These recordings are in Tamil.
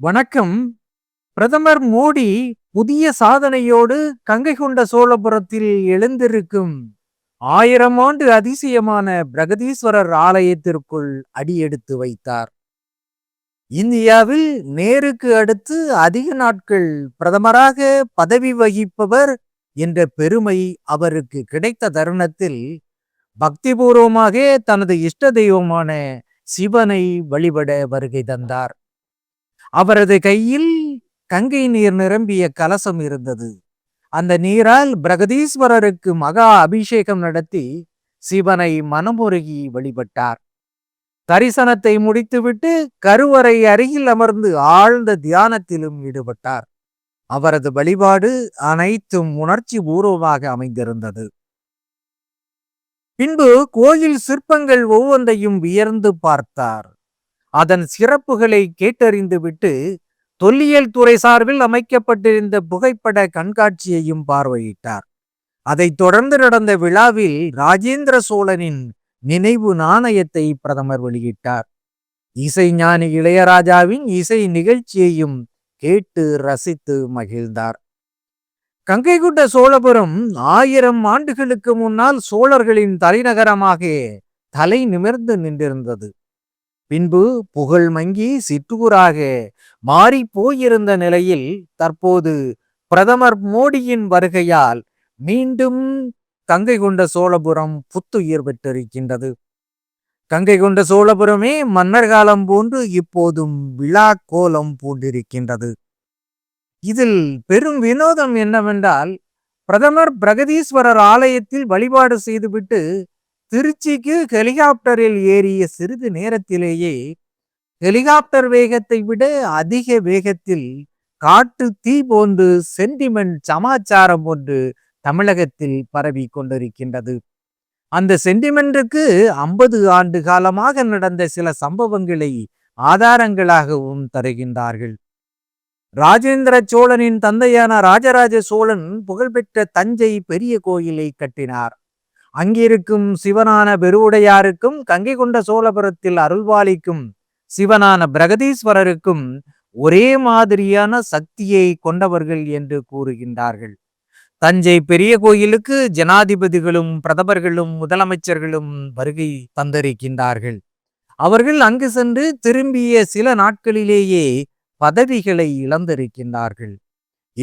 வணக்கம். பிரதமர் மோடி புதிய சாதனையோடு கங்கை கொண்ட சோழபுரத்தில் எழுந்திருக்கும் ஆயிரம் ஆண்டு அதிசயமான பிரகதீஸ்வரர் ஆலயத்திற்குள் அடியெடுத்து வைத்தார். இந்தியாவில் நேருக்கு அடுத்து அதிக நாட்கள் பிரதமராக பதவி வகிப்பவர் என்ற பெருமை அவருக்கு கிடைத்த தருணத்தில் பக்திபூர்வமாக தனது இஷ்ட தெய்வமான சிவனை வழிபட வருகை தந்தார். அவரது கையில் கங்கை நீர் நிரம்பிய கலசம் இருந்தது. அந்த நீரால் பிரகதீஸ்வரருக்கு மகா அபிஷேகம் நடத்தி சிவனை மனமுருகி வழிபட்டார். தரிசனத்தை முடித்துவிட்டு கருவறை அருகில் அமர்ந்து ஆழ்ந்த தியானத்திலும் ஈடுபட்டார். அவரது வழிபாடு அனைத்தும் உணர்ச்சி பூர்வமாக அமைந்திருந்தது. பின்பு கோயில் சிற்பங்கள் ஒவ்வொன்றையும் வியர்ந்து பார்த்தார். அதன் சிறப்புகளை கேட்டறிந்துவிட்டு தொல்லியல் துறை சார்பில் அமைக்கப்பட்டிருந்த புகைப்பட கண்காட்சியையும் பார்வையிட்டார். அதைத் தொடர்ந்து நடந்த விழாவில் ராஜேந்திர சோழனின் நினைவு நாணயத்தை பிரதமர் வெளியிட்டார். இசைஞானி இளையராஜாவின் இசை நிகழ்ச்சியையும் கேட்டு ரசித்து மகிழ்ந்தார். கங்கைகுண்ட சோழபுரம் ஆயிரம் ஆண்டுகளுக்கு முன்னால் சோழர்களின் தலைநகரமாக தலை நிமிர்ந்து நின்றிருந்தது. பின்பு புகழ் மங்கி சிற்றூராக மாறி போயிருந்த நிலையில் தற்போது பிரதமர் மோடியின் வருகையால் மீண்டும் கங்கை கொண்ட சோழபுரம் புத்துயிர் பெற்றிருக்கின்றது. கங்கை கொண்ட சோழபுரமே மன்னர் காலம் போன்று இப்போதும் விழா கோலம் பூண்டிருக்கின்றது. இதில் பெரும் வினோதம் என்னவென்றால் பிரதமர் பிரகதீஸ்வரர் ஆலயத்தில் வழிபாடு செய்துவிட்டு திருச்சிக்கு ஹெலிகாப்டரில் ஏறிய சிறிது நேரத்திலேயே ஹெலிகாப்டர் வேகத்தை விட அதிக வேகத்தில் காட்டு தீ போன்று சென்டிமெண்ட் சமாச்சாரம் ஒன்று தமிழகத்தில் பரவி கொண்டிருக்கின்றது. அந்த சென்டிமெண்ட்டுக்கு ஐம்பது ஆண்டு காலமாக நடந்த சில சம்பவங்களை ஆதாரங்களாகவும் தருகின்றார்கள். ராஜேந்திர சோழனின் தந்தையான ராஜராஜ சோழன் புகழ்பெற்ற தஞ்சை பெரிய கோயிலை கட்டினார். அங்கிருக்கும் சிவனான பெருவுடையாருக்கும் கங்கை கொண்ட சோழபுரத்தில் அருள்வாளிக்கும் சிவனான பிரகதீஸ்வரருக்கும் ஒரே மாதிரியான சக்தியை கொண்டவர்கள் என்று கூறுகின்றார்கள். தஞ்சை பெரிய கோயிலுக்கு ஜனாதிபதிகளும் பிரதமர்களும் முதலமைச்சர்களும் வருகை தந்திருக்கின்றார்கள். அவர்கள் அங்கு சென்று திரும்பிய சில நாட்களிலேயே பதவிகளை இழந்திருக்கின்றார்கள்.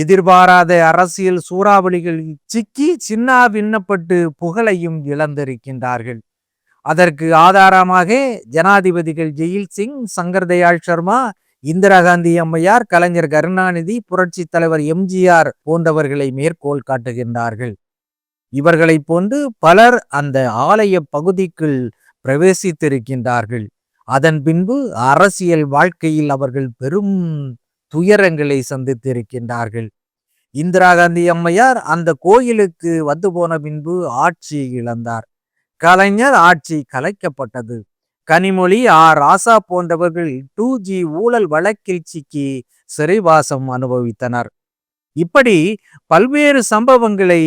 எதிர்பாராத அரசியல் சூறாவளிகள் சிக்கி சின்ன விண்ணப்பட்டு புகழையும் இழந்திருக்கின்றார்கள். அதற்கு ஆதாரமாக ஜனாதிபதிகள் ஜெயில் சிங் சங்கர் தயாள் சர்மா இந்திரா காந்தி அம்மையார் கலைஞர் கருணாநிதி புரட்சி தலைவர் எம்ஜிஆர் போன்றவர்களை மேற்கோள் காட்டுகின்றார்கள். இவர்களைப் போன்று பலர் அந்த ஆலய பகுதிக்குள் பிரவேசித்திருக்கின்றார்கள். அதன் பின்பு அரசியல் வாழ்க்கையில் அவர்கள் பெரும் துயரங்களை சந்தித்திருக்கின்றார்கள். இந்திரா காந்தி அம்மையார் அந்த கோயிலுக்கு வந்து போன பின்பு ஆட்சி இழந்தார். கலைஞர் ஆட்சி கலைக்கப்பட்டது. கனிமொழி ஆர் ராசா போன்றவர்கள் டூ ஜி ஊழல் வழக்கில் சிக்கி சிறைவாசம் அனுபவித்தனர். இப்படி பல்வேறு சம்பவங்களை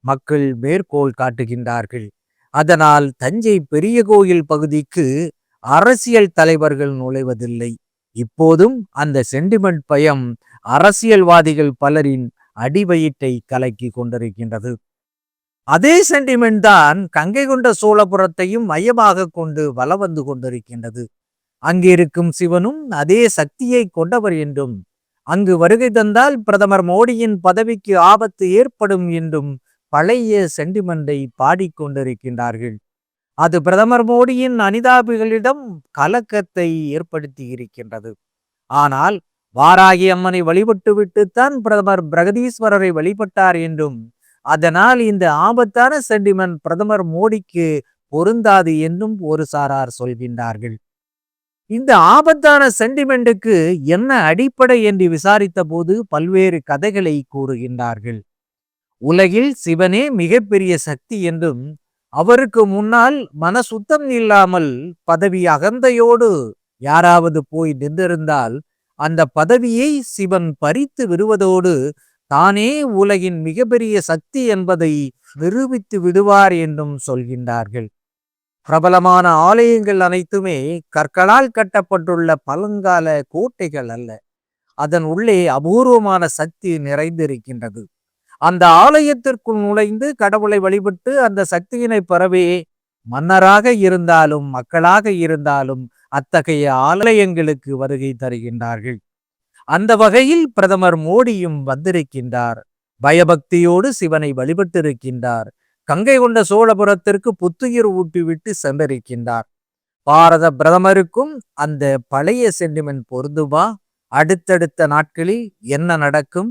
மக்கள் மேற்கோள் காட்டுகின்றார்கள். அதனால் தஞ்சை பெரிய கோயில் பகுதிக்கு அரசியல் தலைவர்கள் நுழைவதில்லை. இப்போதும் அந்த சென்டிமெண்ட் பயம் அரசியல்வாதிகள் பலரின் அடிவயிற்றை கலக்கி கொண்டிருக்கின்றது. அதே சென்டிமெண்ட் தான் கங்கை கொண்ட சோழபுரத்தையும் மையமாக கொண்டு வல வந்து கொண்டிருக்கின்றது. அங்கிருக்கும் சிவனும் அதே சக்தியை கொண்டவர் என்றும் அங்கு வருகை தந்தால் பிரதமர் மோடியின் பதவிக்கு ஆபத்து ஏற்படும் என்றும் பழைய சென்டிமெண்டை பாடிக்கொண்டிருக்கின்றார்கள் அது பிரதமர் மோடியின் அனிதாபிகளிடம் கலக்கத்தை ஏற்படுத்தி இருக்கின்றது ஆனால் வாராகி அம்மனை வழிபட்டுவிட்டுத்தான் பிரதமர் பிரகதீஸ்வரரை வழிபட்டார் என்றும் அதனால் இந்த ஆபத்தான சென்டிமெண்ட் பிரதமர் மோடிக்கு பொருந்தாது என்றும் ஒரு சாரார் சொல்கின்றார்கள். இந்த ஆபத்தான சென்டிமெண்ட்டுக்கு என்ன அடிப்படை என்று விசாரித்த போது பல்வேறு கதைகளை கூறுகின்றார்கள். உலகில் சிவனே மிகப்பெரிய சக்தி என்றும் அவருக்கு முன்னால் மன சுத்தம் இல்லாமல் பதவி அகந்தையோடு யாராவது போய் நின்றிருந்தால் அந்த பதவியை சிவன் பறித்து விடுவதோடு தானே உலகின் மிகப்பெரிய சக்தி என்பதை நிரூபித்து விடுவார் என்றும் சொல்கின்றார்கள். பிரபலமான ஆலயங்கள் அனைத்துமே கற்களால் கட்டப்பட்டுள்ள பழங்கால கோட்டைகள் அல்ல. அதன் உள்ளே அபூர்வமான சக்தி நிறைந்திருக்கின்றது. அந்த ஆலயத்திற்குள் நுழைந்து கடவுளை வழிபட்டு அந்த சக்தியினை பரவி மன்னராக இருந்தாலும் மக்களாக இருந்தாலும் அத்தகைய ஆலயங்களுக்கு வருகை தருகின்றார்கள். அந்த வகையில் பிரதமர் மோடியும் வந்திருக்கின்றார். பயபக்தியோடு சிவனை வழிபட்டிருக்கின்றார். கங்கை கொண்ட சோழபுரத்திற்கு புத்துயிர் ஊட்டிவிட்டு சென்றிருக்கின்றார். பாரத பிரதமருக்கும் அந்த பழைய சென்டிமெண்ட் பொருந்துமா? அடுத்தடுத்த நாட்களில் என்ன நடக்கும்?